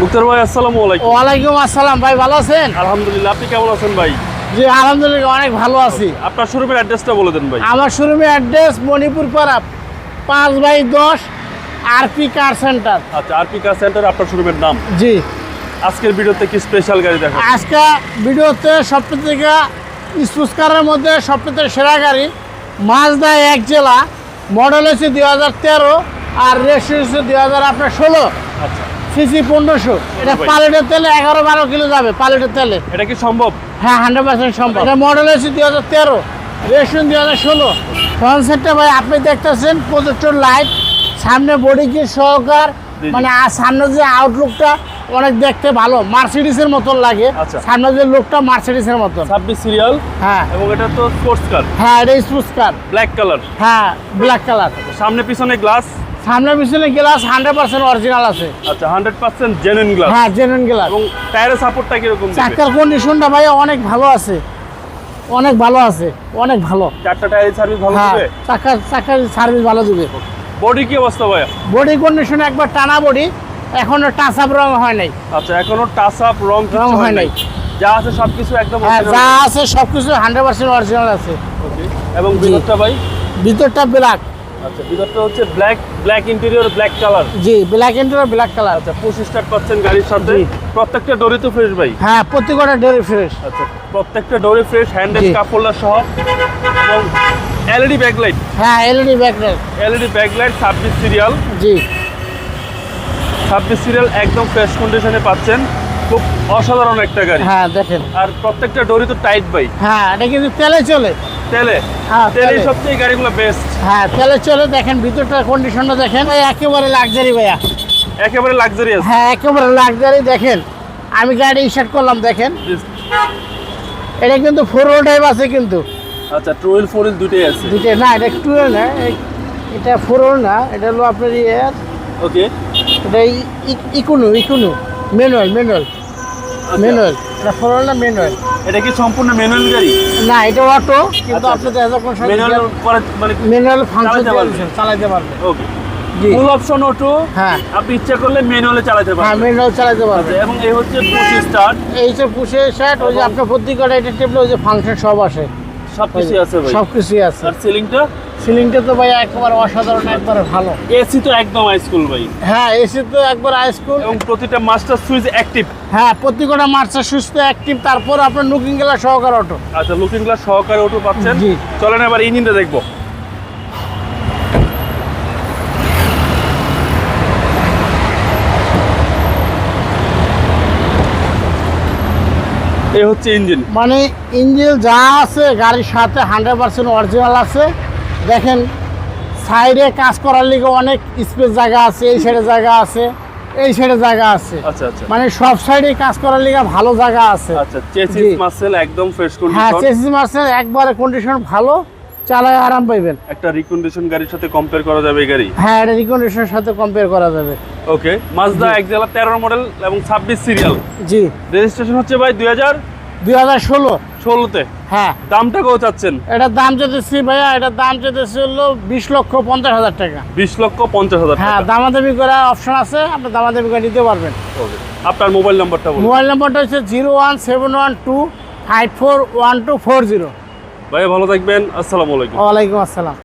মুক্তার ভাই আসসালামু আলাইকুম। ওয়ালাইকুম আসসালাম ভাই ভালো আছেন? আলহামদুলিল্লাহ আপনি কেমন আছেন ভাই? জি আলহামদুলিল্লাহ অনেক ভালো আছি। আপনার শোরুমের অ্যাড্রেসটা বলে দেন ভাই। আমার শোরুমের অ্যাড্রেস মণিপুর পাড়া পাঁচ বাই দশ আরপি কার সেন্টার আচ্ছা আরপি কার সেন্টার আপনার শোরুমের নাম? জি। আজকের ভিডিওতে কি স্পেশাল গাড়ি দেখা আজকে ভিডিওতে সবচেয়ে থেকে স্পুস্কারের মধ্যে সবচেয়ে সেরা গাড়ি মাজদা এক জেলা। মডেল হচ্ছে দুই হাজার তেরো আর রেস্ট হচ্ছে দুই হাজার আপনার ষোলো। আচ্ছা সিসি পনেরোশো। এটা। পালেটের তেলে এগারো বারো কিলো যাবে পালেটের তেলে। এটা কি সম্ভব? হ্যাঁ হান্ড্রেড পার্সেন্ট সম্ভব। এটা মডেল হচ্ছে দুই হাজার তেরো রেশন দুই হাজার ষোলো। কনসেপ্টটা ভাই আপনি দেখতেছেন প্রজেক্টর লাইট সামনে বডি কি সহকার মানে আর সামনে যে আউটলুকটা অনেক দেখতে ভালো। মার্সিডিসের মতন লাগে। আচ্ছা। সামনে যে লুকটা মার্সিডিসের মতন। ছাব্বিশ সিরিয়াল হ্যাঁ। এবং এটা তো স্পোর্টস কার হ্যাঁ এটা স্পুস কার ব্ল্যাক কালার হ্যাঁ ব্ল্যাক কালার সামনে পিছনে গ্লাস সামনে পিছনে গ্লাস হান্ড্রেড পার্সেন্ট অরিজিনাল আছে। আচ্ছা হান্ড্রেড পার্সেন্ট জেনুইন গ্লাস হ্যাঁ জেনুইন গ্লাস এবং টায়ারের সাপোর্টটা কীরকম দিবে? চাকার কন্ডিশনটা ভাই অনেক ভালো আছে। অনেক ভালো আছে অনেক ভালো। চারটা টায়ারের সার্ভিস ভালো হ্যাঁ দিবে? চাকার চাকার সার্ভিস ভালো দিবে। বডি কি অবস্থা ভাই বডি কন্ডিশন একবার টানা বডি এখনও টাচ আপ রং হয় নাই। আচ্ছা এখনও টাচ আপ রং রং হয় নাই। যা আছে সবকিছু একদম হ্যাঁ যা আছে। সবকিছু হান্ড্রেড পার্সেন্ট অরিজিনাল আছে. এবং ভিতরটা ভাই? ভিতরটা ব্ল্যাক আচ্ছা ভিতরটা হচ্ছে black black interior black colour জি ব্ল্যাক ইন্টার ব্ল্যাক কালার আচ্ছা পাচ্ছেন গাড়ির সাথে। প্রত্যেকটা ডোরে তো ফ্রেশ ভাই। হ্যাঁ প্রত্যেকটা ডেরি ফ্রেশ আচ্ছা প্রত্যেকটা ডোরে ফ্রেশ হ্যান্ডেল হোল্ডার সহ। এবং এলইডি ব্যাকলাইট হ্যাঁ এলইডি ব্যাকলাইট এলইডি ব্যাকলাইট ছাব্বিশ সিরিয়াল জি। ছাব্বিশ সিরিয়াল একদম ফ্রেশ কন্ডিশনে পাচ্ছেন। খুব অসাধারণ একটা গাড়ি। হ্যাঁ দেখেন। আর প্রত্যেকটা ডোরি তো টাইট ভাই। হ্যাঁ এটা কিন্তু তেলে চলে। তেলে? হ্যাঁ, তেলে। সবচেয়ে গাড়িগুলো বেস্ট হ্যাঁ তেলে চলে দেখেন ভিতরটা কন্ডিশনটা দেখেন। একেবারে লাক্সারি ভাইয়া। একেবারে লাক্সারিয়াস হ্যাঁ একেবারে লাক্সারি দেখেন। আমি গাড়ি স্টার্ট করলাম দেখেন। এটা কিন্তু ফোর হোল টাইপ আছে কিন্তু। আচ্ছা টুয়েল ফোর হুইল দুটোই আছে। দুইটা না এটা একটু না এ- এটা ফোর হোল না এটা হলো আপনার ইয়ে ওকে এটা ইকুনু ইকুনু। Manual manual. ম্যানুয়াল এটা ফোর হোল না ম্যানুয়াল এটা কি সম্পূর্ণ ম্যানুয়াল গাড়ি? না এটা অটো কিন্তু আচ্ছা, আপনি তো যখন ম্যানুয়াল করে মানে ম্যানুয়াল ফাংশন চালাতে পারবেন। পারবেন। ওকে ফুল অপশন অটো হ্যাঁ। আপনি ইচ্ছা করলে ম্যানুয়ালে চালাতে হ্যাঁ পারবেন। ম্যানুয়াল চালাতে আচ্ছা, পারবেন। এবং এই হচ্ছে পুশ স্টার্ট এই যে পুশ স্টার্ট ওই যে আপনার প্রত্যেকটা এটা টেবিলে ওই যে ফাংশন সব আসে। সব কিছু আছে ভাই। সবকিছুই আছে। আর সিলিংটা সিলিংটা তো ভাই একবার অসাধারণ একবার ভালো। এসি তো একদম হাইস্কুল ভাই। হ্যাঁ এসি তো একবার হাইস্কুল এবং প্রতিটা মাস্টার সুইচ অ্যাক্টিভ হ্যাঁ প্রতিটা মাস্টার সুইচ সুস্থ অ্যাক্টিভ তারপর আপনার লুকিং গেলা সহকারে অটো আচ্ছা লুকিং গ্লাস সহকারে অটো পাচ্ছেন। চলেন এবার ইঞ্জিনটা দেখব। এই হচ্ছে ইঞ্জিন। মানে ইঞ্জিন যা আছে গাড়ির সাথে হান্ড্রেড পার্সেন্ট অরিজিনাল আছে। দেখেন সাইডে কাজ করার লিগে অনেক স্পেস জায়গা আছে এই সাইডে জায়গা আছে এই সাইডে জায়গা আছে। আচ্ছা আচ্ছা। মানে সব সাইডে কাজ করার লিগে ভালো জায়গা আছে। আচ্ছা চেসিস। মাসেল একদম ফ্রেশ হ্যাঁ চেসিস মার্সেল একবারে কন্ডিশন ভালো। চালায় আরাম পাইবেন। একটা রিকন্ডিশন গাড়ির সাথে কম্পেয়ার করা যাবে এই গাড়ি? হ্যাঁ এটা রিকন্ডিশনের সাথে কম্পেয়ার করা যাবে। ওকে মাজদা এক জেলা তেরো মডেল এবং ছাব্বিশ সিরিয়াল জি। রেজিস্ট্রেশন হচ্ছে ভাই দুই হাজার দুই হাজার ষোলো। ষোলোতে। হ্যাঁ। দামটা কেউ চাচ্ছেন? এটার দাম চেতেছি ভাইয়া এটার দাম চেতেছি হলো বিশ লক্ষ পঞ্চাশ হাজার টাকা। বিশ লক্ষ পঞ্চাশ হাজার হ্যাঁ দামাদামি করার অপশন আছে আপনি দামাদামি করে নিতে পারবেন। Okay. আপনার মোবাইল নাম্বারটা বলুন। মোবাইল নাম্বারটা হচ্ছে zero one seven one two five four one two four zero. ভাই ভালো থাকবেন। আসসালামু আলাইকুম। ওয়ালাইকুম আসসালাম।